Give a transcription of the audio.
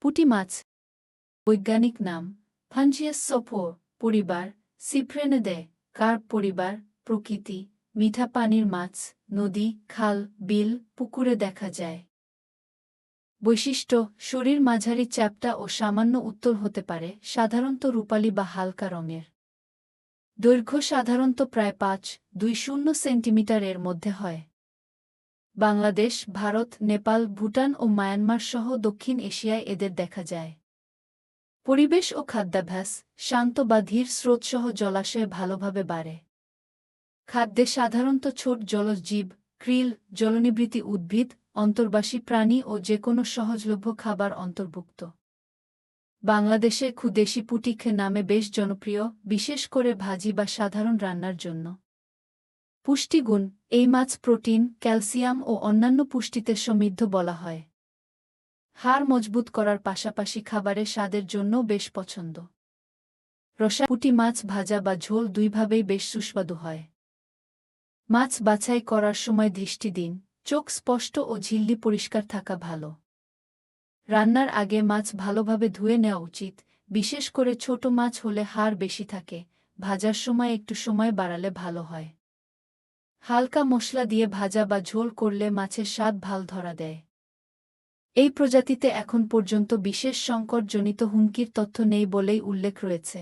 পুঁটি মাছ। বৈজ্ঞানিক নাম ফানজিয়াস সোফো পরিবার সিপ্রেনেদে কার্প পরিবার, প্রকৃতি, মিঠা পানির মাছ, নদী, খাল, বিল, পুকুরে দেখা যায়। বৈশিষ্ট্য, শরীর মাঝারি চ্যাপ্টা ও সামান্য উত্তর হতে পারে, সাধারণত রূপালী বা হালকা রঙের। দৈর্ঘ্য সাধারণত প্রায় পাঁচ, দুই শূন্য সেন্টিমিটারের মধ্যে হয়। বাংলাদেশ, ভারত, নেপাল, ভুটান ও মায়ানমার সহ দক্ষিণ এশিয়ায় এদের দেখা যায়। পরিবেশ ও খাদ্যাভ্যাস, শান্ত বা ধীর স্রোতসহ জলাশয়ে ভালোভাবে বাড়ে। খাদ্যে সাধারণত ছোট জলজ জীব ক্রিল জলনিবৃত্তি উদ্ভিদ, অন্তর্বাসী প্রাণী ও যে কোনো সহজলভ্য খাবার অন্তর্ভুক্ত। বাংলাদেশে ক্ষুদেশি পুটিখে নামে বেশ জনপ্রিয়, বিশেষ করে ভাজি বা সাধারণ রান্নার জন্য। পুষ্টিগুণ, এই মাছ প্রোটিন, ক্যালসিয়াম ও অন্যান্য পুষ্টিতে সমৃদ্ধ বলা হয়। হাড় মজবুত করার পাশাপাশি খাবারের স্বাদের জন্য বেশ পছন্দ। রসা পুঁটি মাছ ভাজা বা ঝোল দুইভাবেই বেশ সুস্বাদু হয়। মাছ বাছাই করার সময় দৃষ্টি দিন, চোখ স্পষ্ট ও ঝিল্লি পরিষ্কার থাকা ভালো। রান্নার আগে মাছ ভালোভাবে ধুয়ে নেওয়া উচিত, বিশেষ করে ছোট মাছ হলে হাড় বেশি থাকে, ভাজার সময় একটু সময় বাড়ালে ভালো হয়। হালকা মশলা দিয়ে ভাজা বা ঝোল করলে মাছের স্বাদ ভালো ধরা দেয়। এই প্রজাতিতে এখন পর্যন্ত বিশেষ সংকটজনিত হুমকির তথ্য নেই বলেই উল্লেখ রয়েছে।